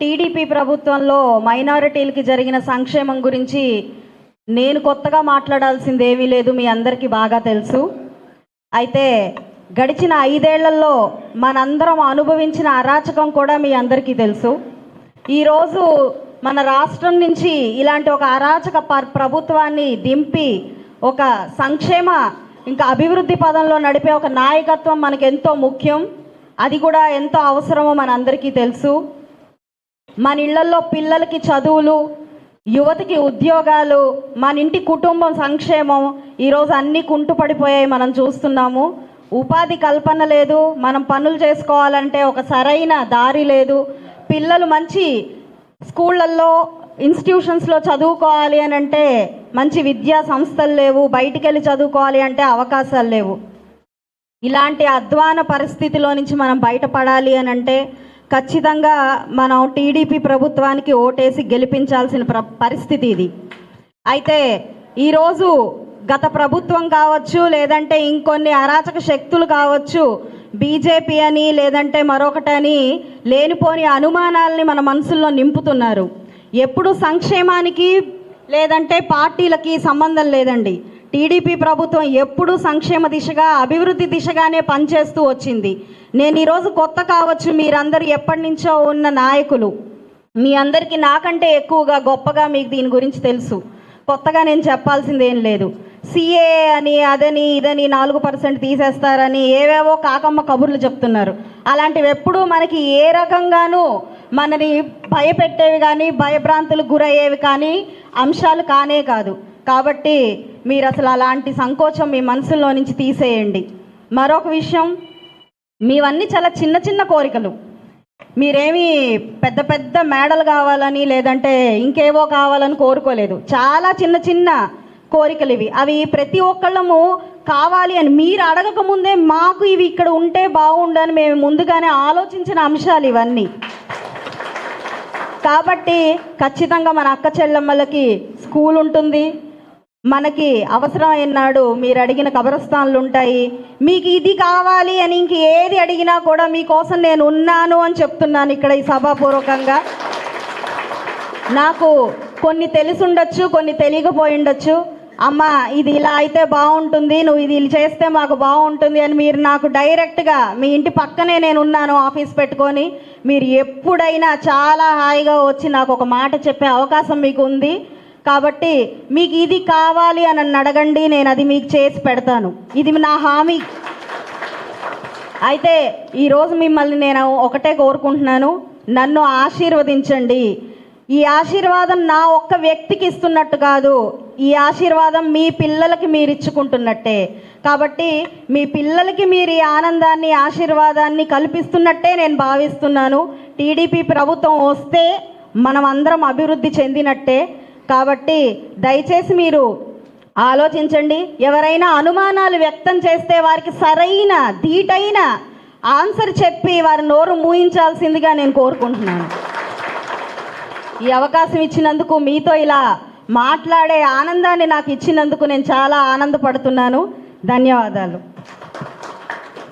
TDP ప్రభుత్వంలో మైనారిటీలకి జరిగిన సంక్షేమం గురించి నేను కొత్తగా మాట్లాడాల్సింది ఏమీ లేదు మీ అందరికీ బాగా తెలుసు. అయితే గడిచిన ఐదేళ్ళలో మనందరం అనుభవించిన అరాచకం కూడా మీ అందరికీ తెలుసు. ఈరోజు మన రాష్ట్రం నుంచి ఇలాంటి ఒక అరాచక ప్రభుత్వాన్ని దింపి ఒక సంక్షేమ ఇంకా అభివృద్ధి పదంలో నడిపే ఒక నాయకత్వం మనకు ఎంతో ముఖ్యం. అది కూడా ఎంతో అవసరమో మనందరికీ తెలుసు. మన ఇళ్ళలో పిల్లలకి చదువులు యువతికి ఉద్యోగాలు మన ఇంటి కుటుంబం సంక్షేమం ఈరోజు అన్నీ కుంటుపడిపోయాయి మనం చూస్తున్నాము. ఉపాధి కల్పన లేదు మనం పనులు చేసుకోవాలంటే ఒక సరైన దారి లేదు. పిల్లలు మంచి స్కూళ్ళల్లో ఇన్స్టిట్యూషన్స్లో చదువుకోవాలి అని అంటే మంచి విద్యా సంస్థలు లేవు బయటికి వెళ్ళి చదువుకోవాలి అంటే అవకాశాలు లేవు. ఇలాంటి అధ్వాన పరిస్థితిలో నుంచి మనం బయటపడాలి అని అంటే ఖచ్చితంగా మనం టీడీపీ ప్రభుత్వానికి ఓటేసి గెలిపించాల్సిన ప్ర పరిస్థితి ఇది. అయితే ఈరోజు గత ప్రభుత్వం కావచ్చు లేదంటే ఇంకొన్ని అరాచక శక్తులు కావచ్చు బీజేపీ అని లేదంటే మరొకటని లేనిపోని అనుమానాలని మన మనసుల్లో నింపుతున్నారు. ఎప్పుడు సంక్షేమానికి లేదంటే పార్టీలకి సంబంధం లేదండి. టీడీపీ ప్రభుత్వం ఎప్పుడూ సంక్షేమ దిశగా అభివృద్ధి దిశగానే పనిచేస్తూ వచ్చింది. నేను ఈరోజు కొత్త కావచ్చు మీరందరూ ఎప్పటి నుంచో ఉన్న నాయకులు. మీ అందరికీ నాకంటే ఎక్కువగా గొప్పగా మీకు దీని గురించి తెలుసు. కొత్తగా నేను చెప్పాల్సిందేం లేదు. సిఏ అని అదని ఇదని నాలుగు పర్సెంట్ తీసేస్తారని ఏవేవో కాకమ్మ కబుర్లు చెప్తున్నారు. అలాంటివి ఎప్పుడూ మనకి ఏ రకంగానూ మనని భయపెట్టేవి కానీ భయభ్రాంతులకు గురయ్యేవి కానీ అంశాలు కానే కాదు. కాబట్టి మీరు అసలు అలాంటి సంకోచం మీ మనసులో నుంచి తీసేయండి. మరొక విషయం మీవన్నీ చాలా చిన్న చిన్న కోరికలు. మీరేమి పెద్ద పెద్ద మేడలు కావాలని లేదంటే ఇంకేవో కావాలని కోరుకోలేదు. చాలా చిన్న చిన్న కోరికలు ఇవి. అవి ప్రతి ఒక్కళ్ళము కావాలి అని మీరు అడగక ముందే మాకు ఇవి ఇక్కడ ఉంటే బాగుండని మేము ముందుగానే ఆలోచించిన అంశాలు ఇవన్నీ. కాబట్టి ఖచ్చితంగా మన అక్క చెల్లెమ్మలకి స్కూల్ ఉంటుంది. మనకి అవసరమైన నాడు మీరు అడిగిన కబరస్థాన్లు ఉంటాయి. మీకు ఇది కావాలి అని ఇంక ఏది అడిగినా కూడా మీకోసం నేను ఉన్నాను అని చెప్తున్నాను ఇక్కడ ఈ సభాపూర్వకంగా. నాకు కొన్ని తెలిసి కొన్ని తెలియకపోయి ఉండొచ్చు అమ్మ ఇది ఇలా అయితే బాగుంటుంది నువ్వు ఇది ఇలా చేస్తే మాకు బాగుంటుంది అని మీరు నాకు డైరెక్ట్గా మీ ఇంటి పక్కనే నేను ఉన్నాను ఆఫీస్ పెట్టుకొని. మీరు ఎప్పుడైనా చాలా హాయిగా వచ్చి నాకు ఒక మాట చెప్పే అవకాశం మీకు ఉంది. కాబట్టి మీకు ఇది కావాలి అని అడగండి నేను అది మీకు చేసి పెడతాను. ఇది నా హామీ. అయితే ఈరోజు మిమ్మల్ని నేను ఒకటే కోరుకుంటున్నాను నన్ను ఆశీర్వదించండి. ఈ ఆశీర్వాదం నా ఒక్క వ్యక్తికి ఇస్తున్నట్టు కాదు ఈ ఆశీర్వాదం మీ పిల్లలకి మీరు ఇచ్చుకుంటున్నట్టే. కాబట్టి మీ పిల్లలకి మీరు ఈ ఆనందాన్ని ఆశీర్వాదాన్ని కల్పిస్తున్నట్టే నేను భావిస్తున్నాను. టీడీపీ ప్రభుత్వం వస్తే మనం అందరం అభివృద్ధి చెందినట్టే. కాబట్టి దయచేసి మీరు ఆలోచించండి. ఎవరైనా అనుమానాలు వ్యక్తం చేస్తే వారికి సరైన ధీటైన ఆన్సర్ చెప్పి వారి నోరు మూయించాల్సిందిగా నేను కోరుకుంటున్నాను. ఈ అవకాశం ఇచ్చినందుకు మీతో ఇలా మాట్లాడే ఆనందాన్ని నాకు ఇచ్చినందుకు నేను చాలా ఆనందపడుతున్నాను. ధన్యవాదాలు.